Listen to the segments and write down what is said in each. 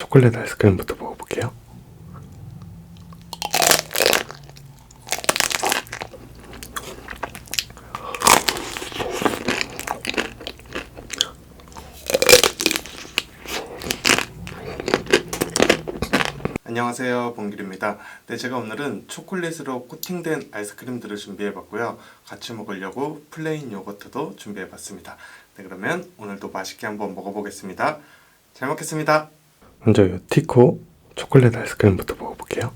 초콜릿 아이스크림부터 먹어볼게요. 안녕하세요. 봉길입니다. 네 제가 오늘은 초콜릿으로 코팅된 아이스크림들을 준비해 봤고요. 같이 먹으려고 플레인 요거트도 준비해 봤습니다. 네 그러면 오늘도 맛있게 한번 먹어보겠습니다. 잘 먹겠습니다 먼저 이 티코 초콜릿 아이스크림부터 먹어볼게요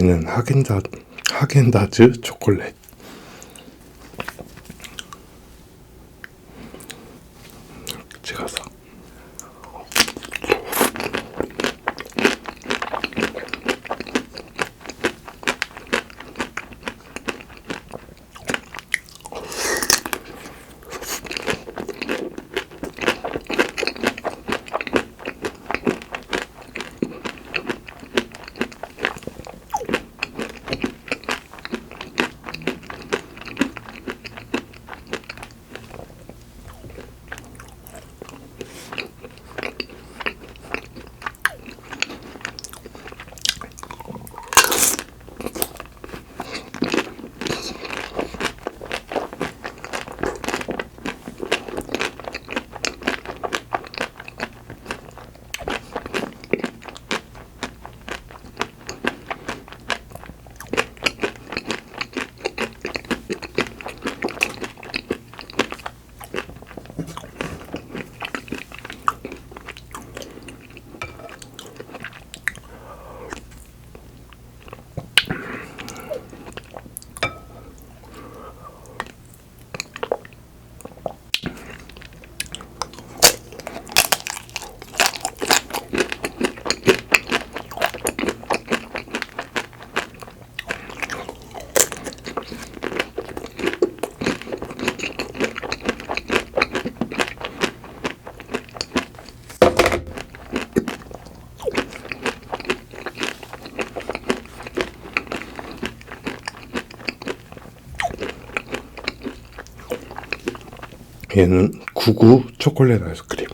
얘는 하겐다 하겐다즈 초콜릿. 찍어서. 얘는 구구 초콜릿 아이스크림.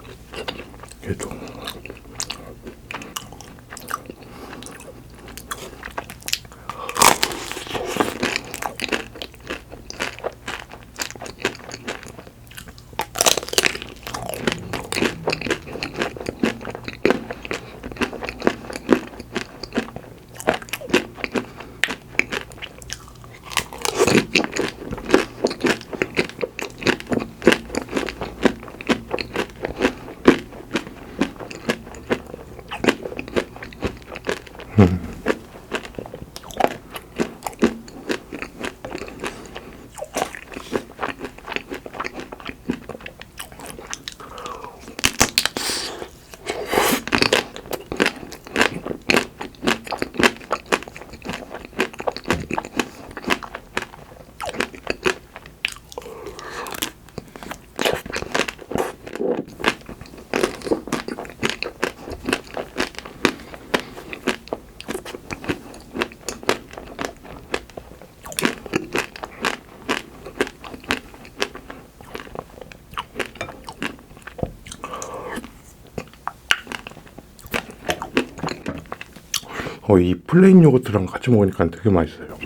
어, 이 플레인 요거트랑 같이 먹으니까 되게 맛있어요.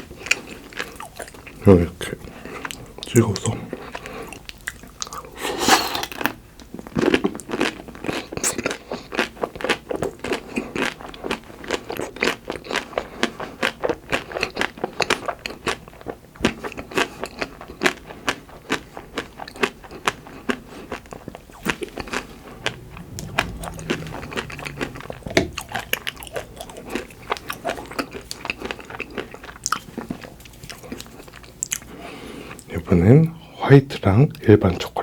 이렇게 찍어서 이번엔 화이트랑 일반 초콜릿.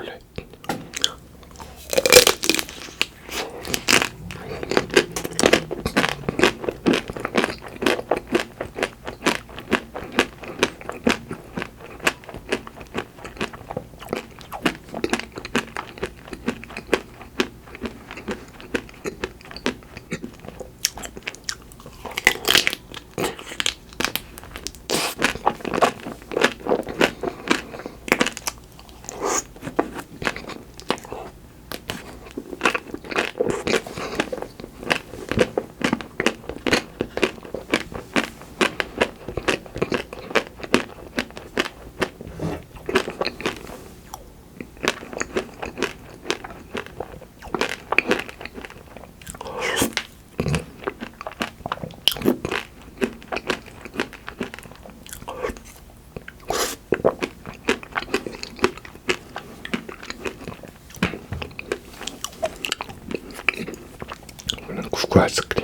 이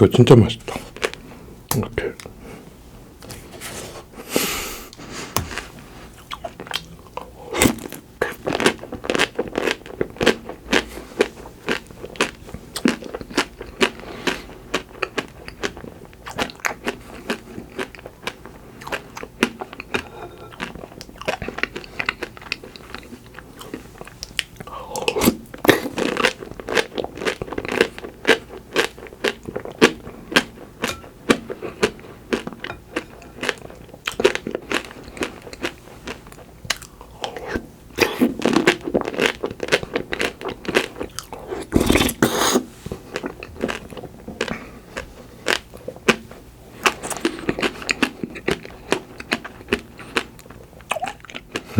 이거 진짜 맛있다.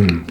うん。